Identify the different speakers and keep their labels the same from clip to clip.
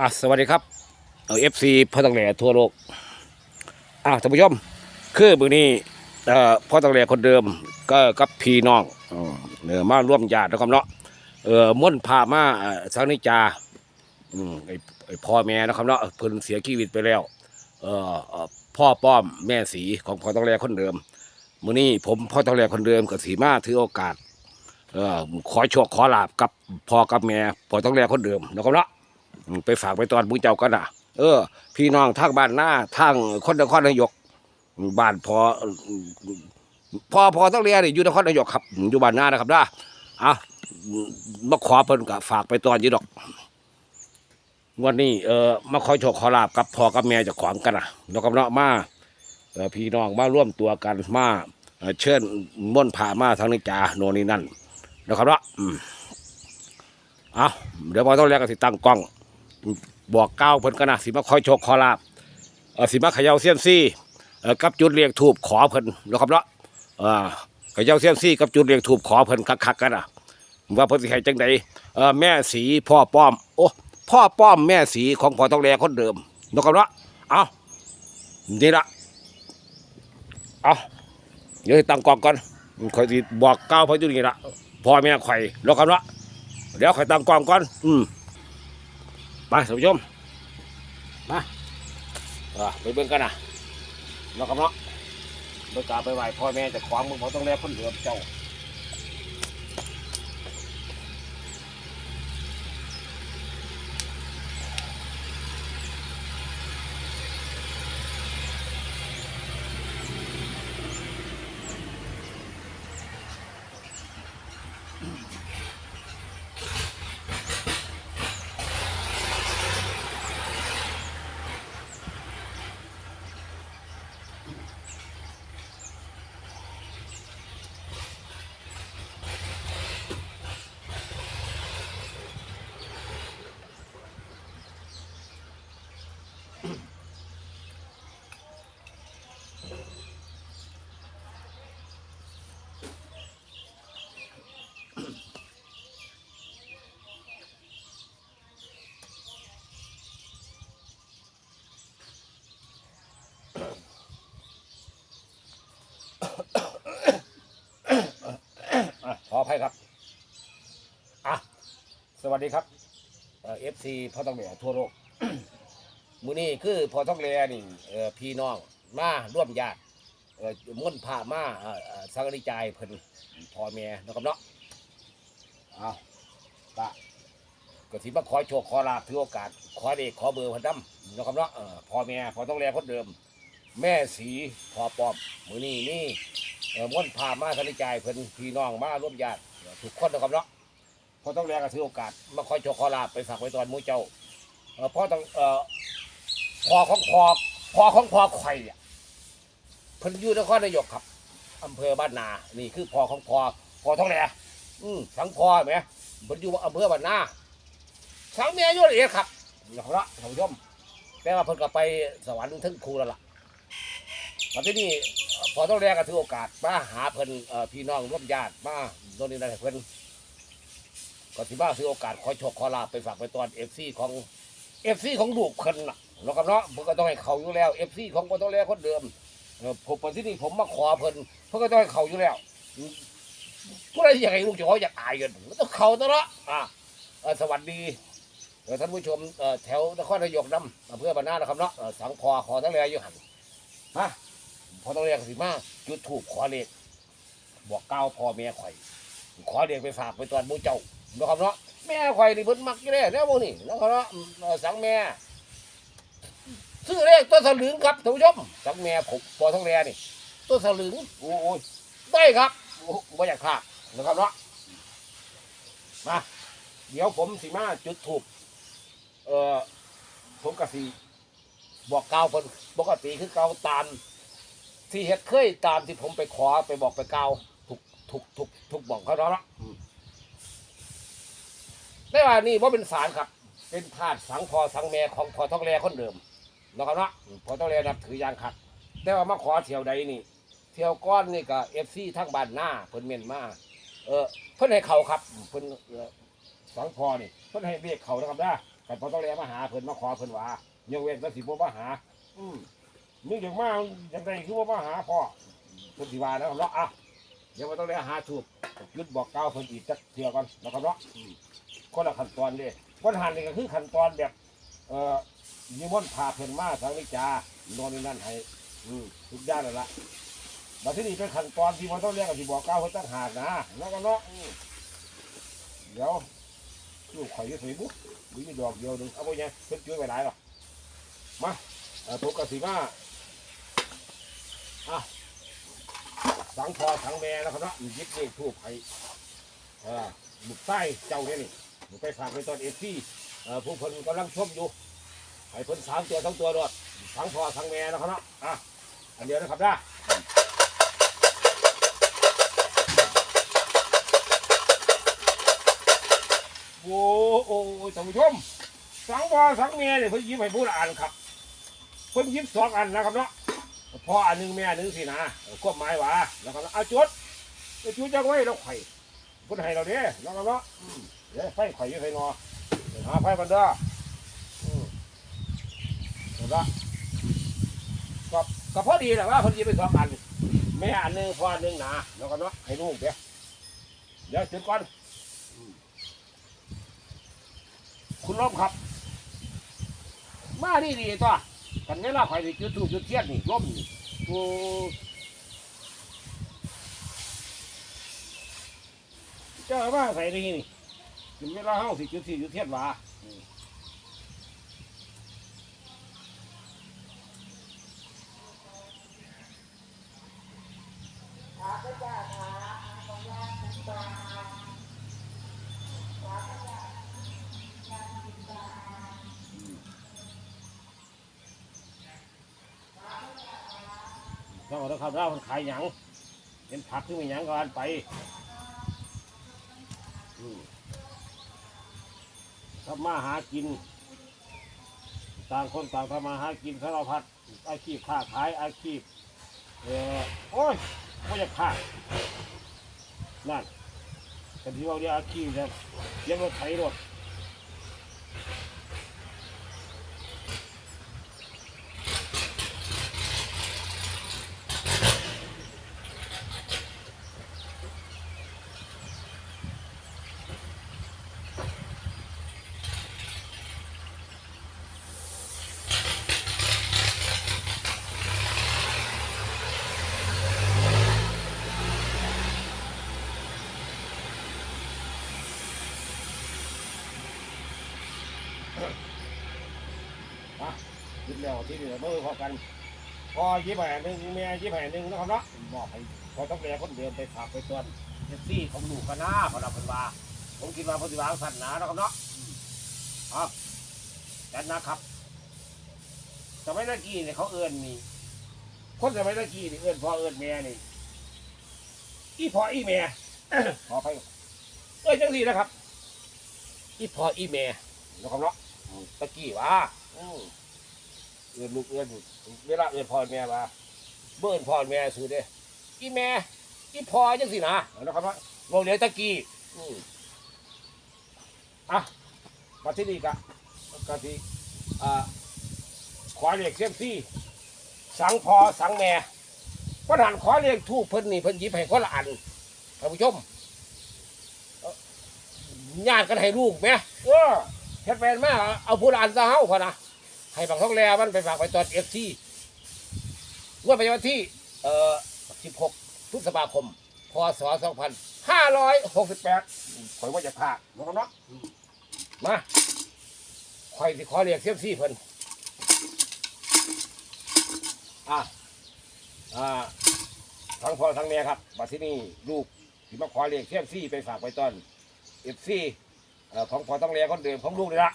Speaker 1: อะสวัสดีครับเอฟซีพ่อตังแหล่ทั่วโลกอะท่านผู้ชมคือมือนี้เอ่อพ่อตังแหล่คนเดิมก็กับพี่น้องอืมเออมาร่วมญาตินะครับเนาะเออม่วนพามาเอ่อสังนิจาอืมไอ้ไอ้พ่อแม่นะครับเนาะเพิ่นเสียชีวิตไปแล้ว เออเอ่อพ่อป้อมแม่สีของพ่อตังแหล่คนเดิมมื้อนี้ผมพ่อตังแหล่คนเดิมกับสีมาถือโอกาส เออขอโชคขอลาบกับพ่อกับแม่พ่อตังแหลคนเดิมนะครับเนาะ ไปฝากไปตอนผู้เจ้ากันนะเออ พี่น้องทางบ้านหน้าทางคนนครนายกบ้านพอพอพอต้องเรียนอยู่นครนายกครับอยู่บ้านหน้านะครับนะอะมาขอเพิ่นก็ฝากไปตอนยี่ดอกวันนี้เออมาขอโชคขอลาบกับพ่อกับแม่เจะขวางกันนะแล้วก็เนาะมาพี่น้องมาร่วมตัวกันมาเชิญม่นผ่ามาทางนิจาโนนนี่นั่นนะครับเนาะอืมเอาเดี๋ยวพอต้องเรียนก็สิตั้งกล้อง บอกก้าวเพิ่นกันนะสิมาคอยโชคขอลาบเออสิมาเขย่าเซียมซี่เออกับจุดเรียงถูบขอเพิ่นนะครับเนาะเออเขย่าเซียมซี่กับจุดเรียงถูบขอเพิ่นคักๆกันนะว่าเพิ่นสิให้จังใดเออแม่สีพ่อป้อมโอ้พ่อป้อมแม่สีของพ่อต้องแลคนเดิมนะครับเนาะเอานี่ละเอาเดี๋ยวให้ตั้งกองก่อนคอยสิบอกก้าวเพิ่นอยู่นี่ละพ่อแม่ข่อยนะครับเนาะเดี๋ยวข่อยตั้งกองก่อน อืม ไปท่านผู้ชมมาเออไปเบิ่งกันนะเนาะครับเนาะไปกราบไปไหว้พ่อแม่เจะขวางมึงเขาต้องแลคนเหลือเจ้า วัสดีครับเอฟซีพ่อต้องแหล่ทั่วโลก มือนี้คือพ่อต้องแหล่นี่พี่น้องมาร่วมญาติเอ่อม่นผ้ามาสังริจายเพิ่นพ่อแม่นะครับเนาะเอาปะก็สิมาขอโชคขอลาภถือโอกาส ขอเด็กขอเบอร์พันดำนะครับเนาะพ่อแม่พ่อต้องแหล่คนเดิม แม่สีพ่อปอม มือนี้นี่เออม่วนพามาสันนิจายเพิ่นพี่น้องมาร่วมญาติทุกคนนะครับเนาะ พอต้องแรงก็ถือโอกาส มาคอยโชคอลาบไปฝากไว้ตอนมูเจ้าเออพ่อต้องเอ่อพอของพอพอของพอไข่อะเพิ่นอยูนครนายกครับอำเภอบ้านนา นี่คือพอของพอพอท้องแหล่อืมสังพอเห็นไหมเพิ่นอยู่อำเภอบ้านนาสังเมียอยู่ละเอียดครับนะครับเนาะท่านผู้ชมแต่ว่าเพิ่นก็ไปสวรรค์ถึงครูแล้วล่ะมาที่นี่พอต้องแรกก็ถือโอกาสมาหาเพิ่นเอ่อพี่น้องร่วมญาติมาโดนนี่นั่นให้เพิ่น ก็ที่บ้าถือโอกาสขอโชคขอลาบไปฝากไปตอนเอฟซีของเอฟซีของลูกเพิ่นน่ะเนาะครับเนาะเพิ่นก็ต้องให้เขาอยู่แล้วเอฟซีของพอต้องแรกคนเดิมเออผมมาที่นี่ผมมาขอเพิ่นเพิ่นก็ต้องให้เขาอยู่แล้วผู้ใดอยากให้ลูกเจะเขาอยากอายกันมันต้องเขาตัวเนาะอะเออสวัสดีเออท่านผู้ชมเออแถวนครนายกนำอำเภอบ้านนานะครับเนาะเออสังพอขอตั้งแต่อยู่หันมาพอต้องเรียกสิมาจุดถูกขอเลขบอกเก้าวพ่อแม่ข่อยขอเลขไปฝากไปตอนหมูเจ้า นะครับเนาะแม่ข่อยนี่เพิ่นมักอยู่แล้วแนวพวกนี้นะครับเนาะเอ่อสังแม่ซื้อเลขตัวสลึงครับท่านผู้ชมสังแม่ผมพอต้องเรียนี่ตัวสลึงโอ้ยได้ครับโอ้บ่อยากพลาดนะครับเนาะมาเดี๋ยวผมสิมาจุดถูกเอ่อผมกะสีบอกเกล่าวเพิ่นปกติคือเกล่าวตาม ที่เฮ็ดเคยตามที่ผมไปขอไปบอกไปกล่าวถูกถูกถูกถูกบอกเขาแล้วละอืม ได้ว่านี่ว่าเป็นสารครับ เป็นธาตุสังพอสังแม่ของพอท้องแรคนเดิมนะครับเนาะพอท้องแรนับถือยางขัดแต่ว่ามาขอเที่ยวใดนี่ เที่ยวก้อนนี่ก็เอฟซีทั้งบ้านหน้าเพิ่นเมียนมาเออเพิ่นให้เขาครับเพิ่นเอ่อสังพอนี่เพิ่นให้เรียกเขานะครับนะกขันพอต้องเรียมาหาเพิ่นมาขอเพิ่นว่าโยกเว้นก็สิบ่มาหา อืมนึกอย่างมากอย่างไรคือว่ามาหาพ่อเพิ่นสิว่าแล้วเนาะอะเดี๋ยวมาต้องเรียหาถูกยุดบอกเก้าเพิ่นอีกจักเทื่อก่อนนะครับเนาะอืม คนละขั้นตอนเด้คนหันนี่ก็คือขั้นตอนแบบ เอ่อนิมนต์พาเพิ่นมาทางวิจาโน่นนี่นั่นให้อืมทุกด้านนั่นละมาที่นี่เป็นขั้นตอนที่มันต้องเรียกกับที่บอกเก้าวเพิ่นตั้งหากนะแล้วก็เนาะอืมเดี๋ยวลูกข่อยอยี่สิบบุ๊กมีดอกเดียวหนึ่งเอาไปยังเพิ่นช่วยไปไหนหรอกมาเอ่อทุกกสิมาอะสังพอสังแม่นะครับเนาะยิบเลขทูบให้เอ่อบุกใต้เจ้าเนี่ยนี่ ไปฝากไปตอนเอฟซีเอ่ผู้คนกำลังชมอยู่ให้เพิ่นสามตัวทั้งตัวรอดสังพอสังแม่นะครับเนาะอะอันเดียวนะครับนะโอ้โอ้โอ้ท่านผู้ชมสังพอสังแม่เนี่ยเพิ่นยิ้มให้ผู้ละอันครับเพิ่นยิ้มสองอันนะครับเนาะพ่ออันหนึงแม่อันหนึงสินะควบหมายว่าแล้วก็เอาจุดอาจุดจังไว้แล้วไข่ พุ่นให้เราเด้แล้วก็เนาะอืมเดี๋ยวไฟไข่อยังไฟงอเดี๋ยวหาไฟมันเด้ออืมเอาละก็ก็พอดีแหละว่าเพิ่นยิบไปสองอันแม่อันหนึ่งพ่ออันหนึ่งนะแล้วก็เนาะให้ลูกเดี๋ยวเดี๋ยวจุดก่อนอืมคุณล้มครับ มาดีดีตัวกันเวลาข่อยไปจุดทูบจุดเทียนนี่ร่มนี่โอ้ จ้าว่าใส่ดีนี่ถึงเวลาเฮาสิจุดสี่จุดเทียนว่าเจ้าแล้วครับเรามันขายหยังเป็นผักที่มีหยังก็อันไปอืม ทำมาหากิน ต่างคนต่างทำมาหากินสารพัดอาชีพค้าขายอาชีพเออโอ้ยไม่อยากค้านั่นกันที่ว่าเรียกอาชีพจะเรียกรถไถรถ ยวที่เหลือมือพอกันพอยิบแผ่นหนึ่งแม่ยิบแผ่หนึ่งนะครับเนาะบอกให้พอต้องแม่คนเดินไปฝากไปตอนเจ็ซี่ของลูกกันนะพอเราเป็นว่าผมคิดว่าพอดีวาสันหนานะครับเนาะอืมครับจัดนะครับสมัยตะกี้เนี่ยเขาเอื้อนนี่คนสมัยตะกี้นี่เอื้อนพ่อเอื้อนแม่นี่อีพ่ออีแม่ขอไปเอ้ยจังสี่นะครับ อีพ่ออีแม่นะครับเนาะตะกี้ว่าอื เอื้อนลูกเอื้อนเวลาเอื้อนพ่อแม่ว่าเบิ่นพ่อแม่ซื้อเด้อีแม่อีพ่อจังสินะนะครับว่าโรงเรียนตะกี้อืมอะมาที่นี่กะกะที่อ่าขอเรียกเซียมซี่สังพอสังแม่ประธานขอเรียกทูบเพิ่นนี่เพิ่นหยิบให้คนละอันท่านผู้ชมญาติกันให้ลูกไหมเออเฮ็ดแฟนมาเอาผู้ละอันซะเฮาพอนะ ให้บักท้องแลมันไปฝากไปตอนเอฟซีงวดไปวันที่ เอ่อ 16 พฤษภาคม พศ 2568ข่อยว่าจะพาน้องเนาะมาข่อยสิขอเรียกเซียมซี่เพิ่นอะอ่าทั้งพ่อทั้งแม่ครับบัดที่นี่ลูกที่มาขอเรียกเซียมซี่ไปฝากไปตอนเอฟซี่ของพ่อต้องเรียกคนเดิมของลูกนี่ละ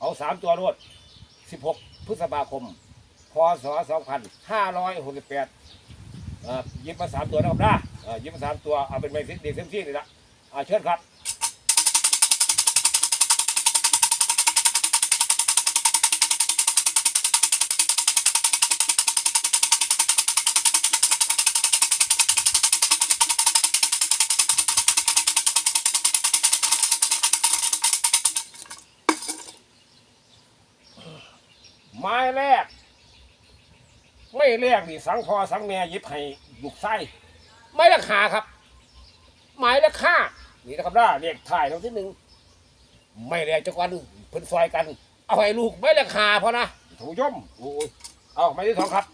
Speaker 1: เอาสามตัวรวด 16 พฤษภาคม พศ 2568เอ่อยิบมาสามตัวนะครับนะเอ่อยิบมาสามตัวเอาเป็นไม้เด็กเซมซี่เลยละอ่าเชิญครับ ไม้แรก ไม่แรกนี่สังพอสังแม่ยิบให้ลูกไส้ไม้ราคาครับ ไม้ราคานี่นะครับด้าเรียกถ่ายตรงที่หนึ่งไม่แรกจักวันเพิ่นซอยกัน เอาให้ลูกไม้ราคาพอนะถูกย่อมโอ้ยเอาไม้ที่สองครับ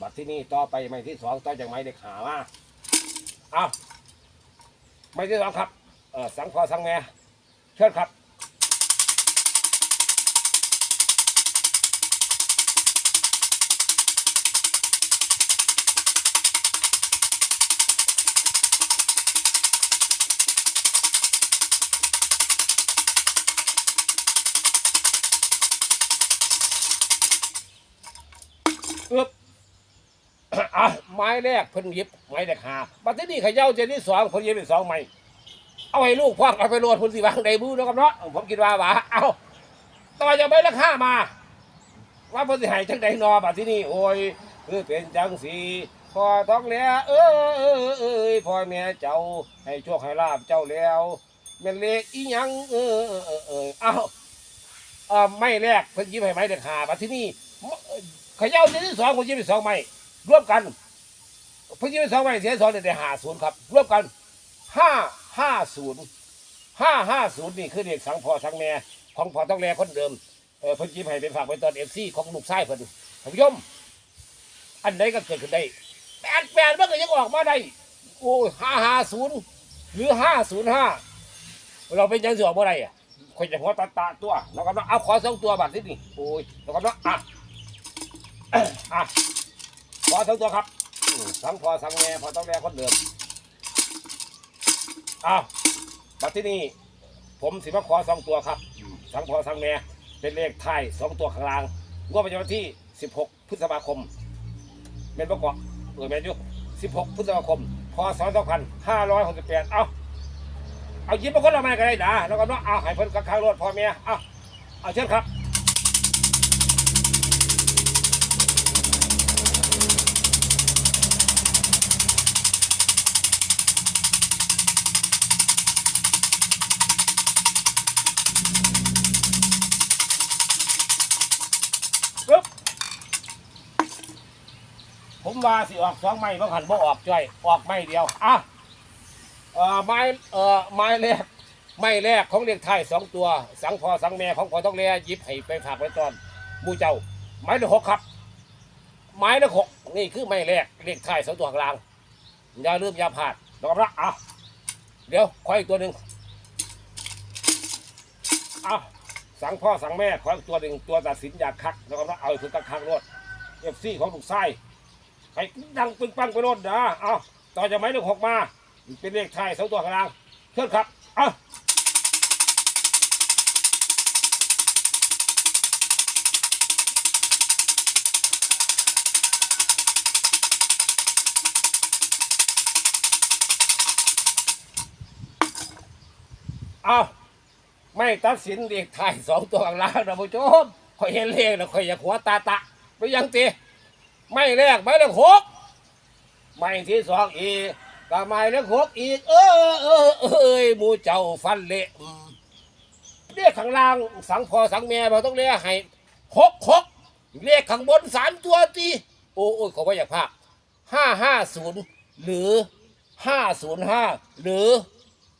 Speaker 1: บัดที่นี่ต่อไปไม้ที่สองต่อจากไม้เด็กขามาเอาไม้ที่สองครับเออสังพอสังแม่เชิญครับ อึบอะไม้แรกเพิ่นหยิบไม้แรกหาบัดที่นี่เขย่าเจนที่สองเพิ่นหยิบเป็นสองไม้เอาให้ลูกพ่อเอาไปโรดพุ่นสิวางในบู้นะครับเนาะผมคิดว่าว่าเอาต่อจะไม่ราคามา ว่าพิ่นสิให้จังใดนอบัดที่นี่โอ้ยคือเป็นจังสีพอต้องแล้วเออเออเออพ่อแม่เจ้าให้โชคให้ลาบเจ้าแล้วแม่เลขอีหยังเออเออเออเออเอาไม่แรกเพิ่นยิบให้ไม้เด็กหาบัดที่นี่ ขย่าเจนที่สองเพิ่นหยิบสองไม้ร่วมกันพยิบสองใบเสียสองเดือนหาศูนย์ครับร่วมกันห้าห้าศูนย์ห้าห้าศูนย์นี่คือเด็กสังพอสังแม่ของพอต้องแลคนเดิมเออเพิ่นยิ้มให้เป็นฝากไปตอนเอฟซีของลูกชายเพิ่นท่านผู้ชมอันใดก็เกิดขึ้นได้แปดแปดมันก็ยังออกมาได้โอ้ห้าห้าศูนย์หรือห้าศูนย์ห้าเราเป็นยังสิออกมาได้อะคนจะหัวตาตาตัวแล้วก็เอาขอสองตัวบัตรที่นี่โอ้ยแล้วก็อะ อะพอทั้งตัวครับอืมทั้งพอทั้งแม่พอต้องแม่คนเดิมอ้าวบัดที่นี่ผมสิมาขอสองตัวครับอืมทั้งพอทั้งแม่เป็นเลขไทยสองตัวข้างล่างงวดประจำวันที่ 16 พฤษภาคมเป็นประกอบเออแมนยุ16 พฤษภาคม พศ 2568 เอาเอายิ้มมาคนละไม้ก็ได้นะแล้วก็เนาะเอาให้เพิ่นกับข้างรถพ่อแม่เอาเอาเชิญครับผม ว่าสิออกสองไม้บางหันบ่ออกจ้อยออกไม้เดียวอะเอ่อไม้เอ่อไม้แรกไม้แรกของเรียกไทยสองตัว สังพอสังแม่ของพอต้องเลียยิบให้ไปฝากไว้ตอนมูเจ้า ไม้ละหกครับ ไม้ละหกนี่คือไม้แรกเรียกไทยสองตัวข้างล่างอย่าลืมอย่าพลาดนะครับนะอะเดี๋ยวขออีกตัวหนึ่งอะสั่งพ่อสั่งแม่ขออีกตัวหนึ่งตัวตัดสินอยากคักแล้วก็เอาถึงกักคักรถเอฟซีของลูกไส้ ใครดังปึงปังไปรถนะเอาต่อจากไม้หนึ่งหกมา เป็นเลขไทยสองตัวกลางเชิญครับเอาเอาไม่ตัดสินเลขไทายสองตัวกลางนะผู้ชมคอยเห็นเลขแล้วคอยอยากหัวตาตะไปยังตี ไม่แรกไม่เลขหกไม่ที่สองอีกก็ไม่แล้วหกอีก เออเออเออเอยมูเจ้าฟันเละเรียกข้างล่างสังพอสังแม่เราต้องเรียกให้หกหกเรียกข้างบนสามตัวตีโอ้โอ้ยขอว่าอยากภาคห้าห้าศูนย์หรือห้าศูนย์ห้าหรือ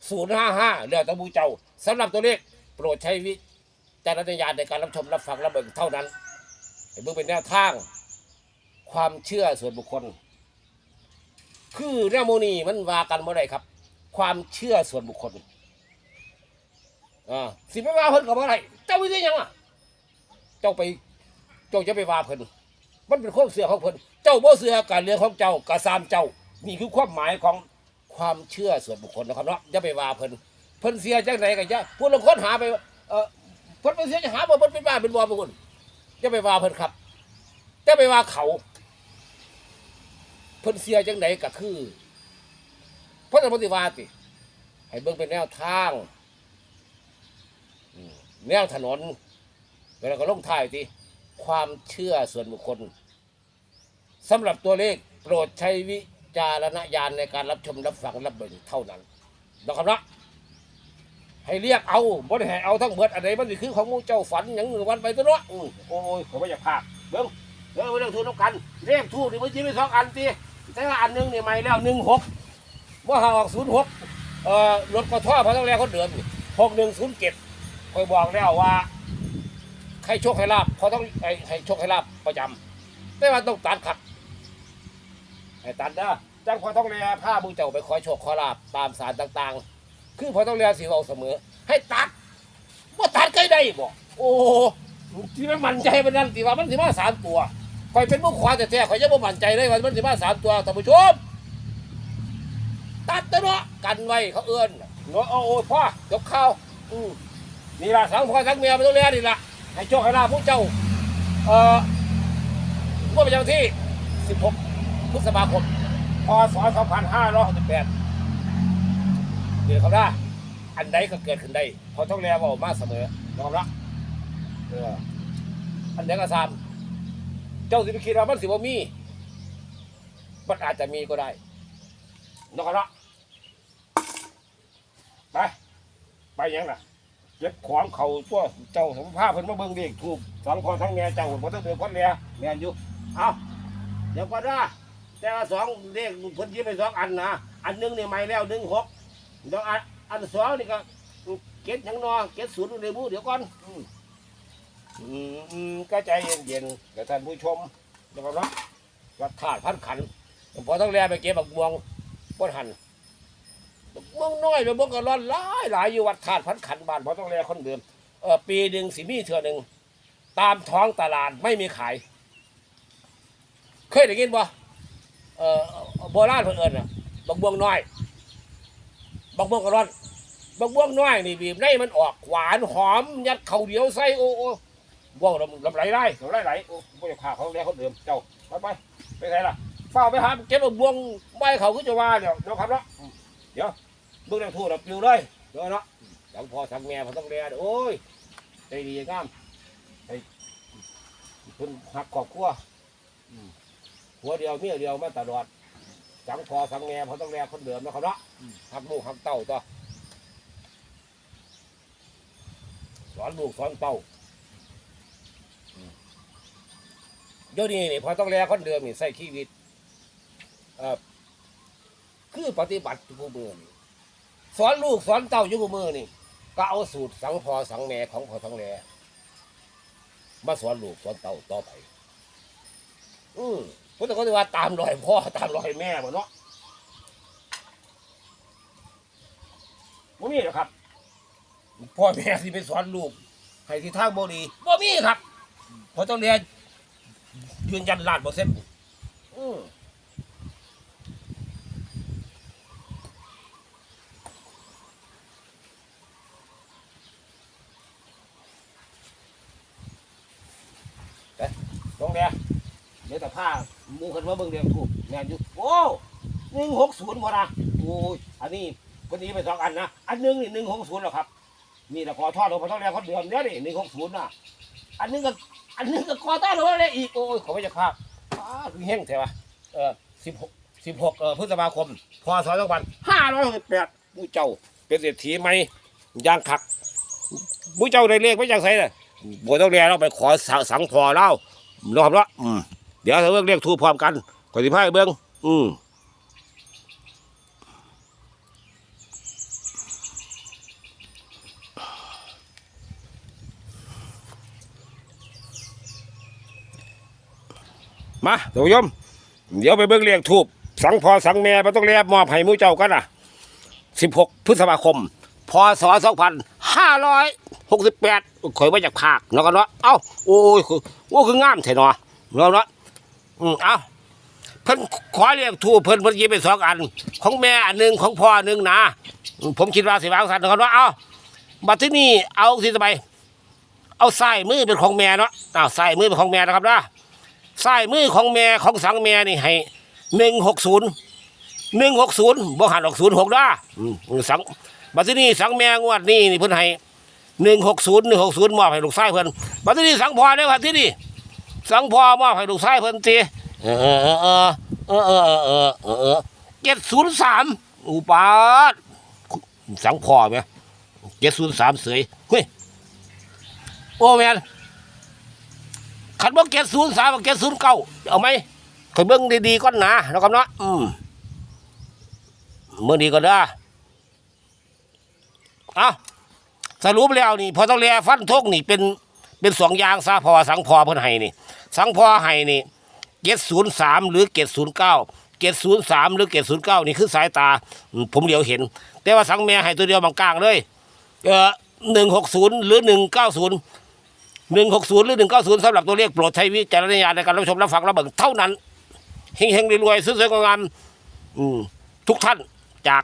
Speaker 1: ศูนย์ห้าห้าเรื่องตะบูเจ้าสำหรับตัวเลขโปรดใช้วิจารณญาณในการรับชมรับฟังรับเบิ่งเท่านั้นให้เบิ่งเป็นแนวทาง ความเชื่อส่วนบุคคล คือแนโมนีมันว่ากันเมื่อไรครับ ความเชื่อส่วนบุคคลอ่าสิไปว่าเพิ่นกับอะไรเจ้าวิธียังอะเจ้าไปเจ้าจะไปว่าเพิ่นมันเป็นความเชื่อของเพิ่นเจ้าบ่เชื่อการเรื่องของเจ้ากระซามเจ้า นี่คือความหมายของความเชื่อส่วนบุคคลนะครับเนาะอย่าไปว่าเพิ่นเพิ่นเสียจังไหนกันจ้ะผู้ลงค้นหาไปเออเพิ่นไปเสียจะหาบ่เพิ่นเป็นบ้าเป็นบอเป็นคนอย่าไปว่าเพิ่นครับอย่าไปว่าเขา เพิ่นเสียจังไดก็คือเพราะแต่ปฏิวาติให้เบิ่งเป็นแนวทางแนวถนนแล้วก็ลงท้ายติความเชื่อส่วนบุคคลสำหรับตัวเลขโปรดใช้วิจารณญาณในการรับชมรับฟังรับเบิ่งเท่านั้นนะครับนะให้เรียกเอาบ่ได้ให้เอาทั้งเบิดอันใดมันสิคือของมูเจ้าฝันหยังมือวันไปตัวเนาะอืมโอ้ยผมบ่อยากพากเบิ่งเบิ่งเรื่องทูนกันเลขทูนี่มันสิมีสองอันติ แต่ว่าอันหนึงนี่ใหม่แล้ว16บ่งหกว่างออก06เอ่อรถกระท่อพระต้องแลคนเดิมนี่6107คอยบอกแล้วว่าใครโชคให้ลาบเพราต้องให้โชคให้ลาบประจำแต่ว่าต้องตัดครับให้ตัดเด้อจังพอต้องเรียผ้ามือเจ้าไปขอโชคขอลาบตามสารต่างๆ คือพอต้องเรียสิเอาเสมอ ให้ตัดว่าตัดใครได้บอกโอ้ที่มันมั่นใจมันนั่นที่ว่ามันสิมาสามตัว คอยเป็นผู้ขวาแต่แท้ๆคอยยังไม่มั่นใจเลยว่ามันสิมาสามตัวท่านผู้ชม ตัดตัวเนาะกันไว้เขาเอื้อนเนาะโอ้โอ้พ่อยกข้าวอืมนี่ละสังพ่อสังเมียมันต้องเรียนี่ละให้โชคให้ลาภพวกเจ้า เอ่อเมื่อประจำวันที่ 16พฤษภาคมพศ2568เดี๋ยวเขาได้อันใดก็เกิดขึ้นได้พอต้องแลว่ามาเสมอนะครับละเอออันใดก็ตาม จ้าสิไปคิดว่ามันสิบ่มี มันอาจจะมีก็ได้นะครับละไป ไปยังล่ะเก็บของเขาตัวเจ้าสมภาพเพิ่นมาเบิ่งเด็กถูกสองคนทั้งแม่เจ้าบ่ต้องเดือดคนแม่แม่นอยู่เอาเดี๋ยวก่อนนะแต่ว่าสองเลขเพิ่นยิ้มไปสองอันนะอันหนึงนี่ใหม่แล้วหนึ่งหกเดี๋ยวอันอันสองนี่ก็เก็ดหยังนอเก็ดศูนย์เลยบูเดี๋ยวก่อน อืมก็ใจเย็นๆกับท่านผู้ชมนะครับเนาะวัดธาตุพันขันพอต้องแลไปเก็บบักบวงบ่ทันเมืองน้อยไปเมืองก็ร้อนหลายหลายอยู่วัดธาตุพันขันบ้านพราะต้องแลคนเดิมเออปีหนึ่งสิมีเทื่อหนึ่งตามท้องตลาดไม่มีขาย เคยได้ยินบ่เออโบราณเพิ่นเอิ้นน่ะบักบวงน้อยบักบวงก็ร้อนบักบวงน้อยนี่บีบในมันออกหวานหอมยัดเข้าเดียวใส่โอ้โอ้ ว้าวลำลำไหลไหลลำไหลไหลโอ้บ่อยากขาเขาแลคนเดิมเจ้าไปไปไปไหนล่ะเฝ้าไปหาเก็บบักบวงใบเขาคือจะว่าเดี๋ยวเดี๋ยวครับเนาะเดี๋ยวเบิ่งแรงทูดับปลิวเลยเดี๋ยวเนาะสังพอสังแม่พอต้องเรียนโอ้ยใจดีงามไอ้คุณหักครอบครัวหัวเดียวเมียเดียวมาตลอดสังพอสังแม่พอต้องเรียนคนเดิมนะครับเนาะหักลูกหักเต้าต่อสอนลูกสอนเต้าอืม เดี๋ยวนี้นี่พอต้องเรียนคนเดิมนี่ใส่ชีวิตเอ่อคือปฏิบัติทุกมือนี่สอนลูกสอนเต้าอยู่กับมือนี่ ก็เอาสูตรสังพอสังแม่ของพอท้องแลมาสอนลูกสอนเต้าต่อไป อืมพุทธก็จะว่าตามรอยพ่อตามรอยแม่หมดเนาะบ่มีหรอกครับ พ่อแม่ที่ไปสอนลูกให้ที่ทางบ่ดีบ่มีครับเพอต้องเรียน ยืนยันล้านเปอร์เซ็นต์อืมตรงเนี้ยเดี๋ยวแต่ผ้ามูคนว่าเบิ่งเดียวถูกแม่นอยู่โอ้หนึ่งหกศูนย์หมดนะโอ้ยอันนี้คนนี้ไปสองอันนะอันหนึ่งนี่หนึ่งหกศูนย์หรอครับนี่แหละขอทอดลงมาต้องเรียกคนเดียวเนี้ยนี่หนึ่งหกศูนย์น่ะอันนึงก็ อันนึงก็ขอทอดลงมาเลยอีกโอ้ยขอไม่จะภาพอ้าคือแห้งใช่ปะเออสิบหกสิบหกเออพฤษภาคมพศสองพันห้าร้อยหกสิบแปดมูเจ้าเป็นเศรษฐีไหมยางขักมูเจ้าได้เลขไม่จากไสเลยบัวต้องเรียกเราไปขอสังพอเล่ารอบละอืมเดี๋ยวเราเรียกเรียกทูพร้อมกันก่อสิพายเบิ้งอืม มาท่านผู้ชมเดี๋ยวไปเบิ้งเรียกทูบสังพอสังแม่ไม่ต้องเรียกมอบให้มูเจ้ากันอะสิบหกพฤษภาคม พศสองพันห้าร้อยหกสิบแปดคอยมาจากภาคเนาะกันเนาะเอ้าโอ้ยโอ้คืองามแท้เนาะเนาะเนาะอืมเอ้าเพิ่นขอเรียกทูบเพิ่นเพิ่นยิบไปสองอัน ของแม่อันหนึ่งของพ่ออันหนึ่งนะผมคิดว่าสิวางสันเนาะกันเนาะเอ้าบัดที่นี่เอาสิสบายเอาใส่มือเป็นของแม่เนาะอ้าวใส่มือเป็นของแม่นะครับนะ ใส่มือของแม่ของสังแม่นี่ให้หนึ่งหกศูนย์หนึ่งหกศูนย์บ่หันออกศูนย์หกด้าสังบัดทีนี้สังแม่งวดนี้นี่เพิ่นให้หนึ่งหกศูนย์หนึ่งหกศูนย์มอบให้ลูกชายเพิ่นบัดทีนี้สังพอได้บัดทีนี้สังพอมอบให้ลูกชายเพิ่นตีเออเออเออเออเออเออเออเออเจ็ดศูนย์สามอุปาทสังพอไหมเจ็ดศูนย์สามเสยเฮ้ยโอ้แมน ขันบอกเจ็ดศูนย์สามเจ็ดศูนย์เก้าเอาไหมขันเบิ้งดีๆก่อนนะนะครับเนาะอืมเมื่อนี้ก็ได้เอาสรุปแล้วนี่พอต้องเรียฟันทกนี่เป็นเป็นสองอย่างซะเพอสังพอเพิ่นให้นี่ สังพอให้นี่เจ็ดศูนย์สามหรือเจ็ดศูนย์เก้าเจ็ดศูนย์สามหรือเจ็ดศูนย์เก้านี่คือสายตาอืมผมเดียวเห็น แต่ว่าสังแม่ให้ตัวเดียวบางกลางเลยเออหนึ่งหกศูนย์หรือหนึ่งเก้าศูนย์ หนึ่งหกศูนย์หรือหนึ่งเก้าศูนย์สำหรับตัวเลขโปรดใช้วิจารณญาณในการรับชมรับฟังรับเบิ่งเท่านั้นเฮงๆรวยๆสวยๆงามๆทุกท่านจาก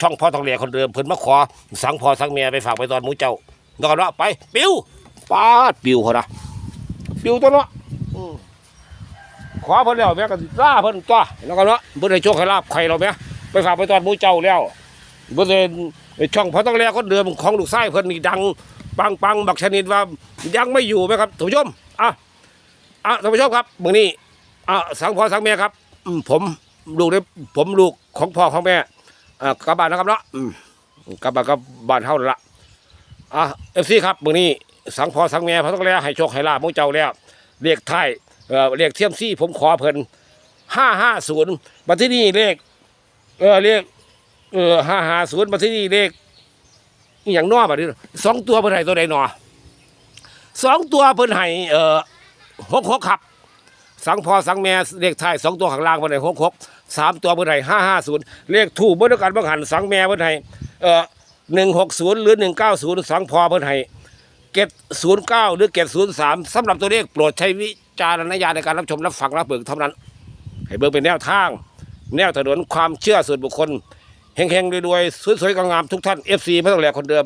Speaker 1: ช่องพ่อทองเหลียคนเดิมเพิ่นมาขอ สังพอสังเมียไปฝากไปตอนหมูเจ้าแล้วก็เนาะไป ปิวปาดปิวเขานะปิวตัวเนาะอืมขอเพิ่นแล้วแม่ก็ล่าเพิ่นตัวแล้วก็เนาะเพิ่นให้โชคให้ลาบใครเราแม่ไปฝากไปตอนหมูเจ้าแล้วเพิ่นช่องพ่อทองเหลียคนเดิมของลูกไส้เพิ่นนี่ดัง ปังปังบักชนิดว่ายังไม่อยู่ไหมครับท่านผู้ชมอะอะท่านผู้ชมครับมื้อนี้อะสังพอสังเมียครับอืมผมลูกได้ผมลูกของพ่อของแม่อ่ากลับบ้านนะครับเนาะอืมกลับบ้านกับบ้านเฮานั่นละอะเอฟซีครับมื้อนี้สังพอสังแม่พระต้องแล้วให้โชคให้ลาบมู่เจ้าแล้วเลขท้ายเอ่อเลขเทียมซี่ผมขอเพิ่น550บัดที่นี่เลขเออเลขเออ550บัดที่นี่เลข อหย่างน้อบัดนี้สองตัวเพิ่นให้ตัวใดหนอสองตัวเพิ่นให้เอ่อ66ครับ สังพอสังแม่เลขท้ายสองตัวข้างล่างเพิ่นให้66สามตัวเพื่อนไทยห้าห้าศูนย์เลขถูกเมื่อการบังหันสังแม่เพื่อนไทยเอ่อหนึ่งหกศูนย์หรือหนึ่งเก้าศูนย์สังพอเพื่อนไทยเก็ดศูนย์เก้าหรือเก็ดศูนย์สามสำหรับตัวเลขโปรดใช้วิจารณญาณในการรับชมรับฟังรับเบิกเท่านั้น ให้เบิกเป็นแนวทาง แนวถนนความเชื่อส่วนบุคคล แข่งๆรวยๆสวยๆงามๆทุกท่านเอฟซีไม่ต้องแหลกคนเดิม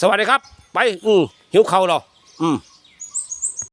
Speaker 1: สวัสดีครับ ไป อืมหิวเขาเหรออืม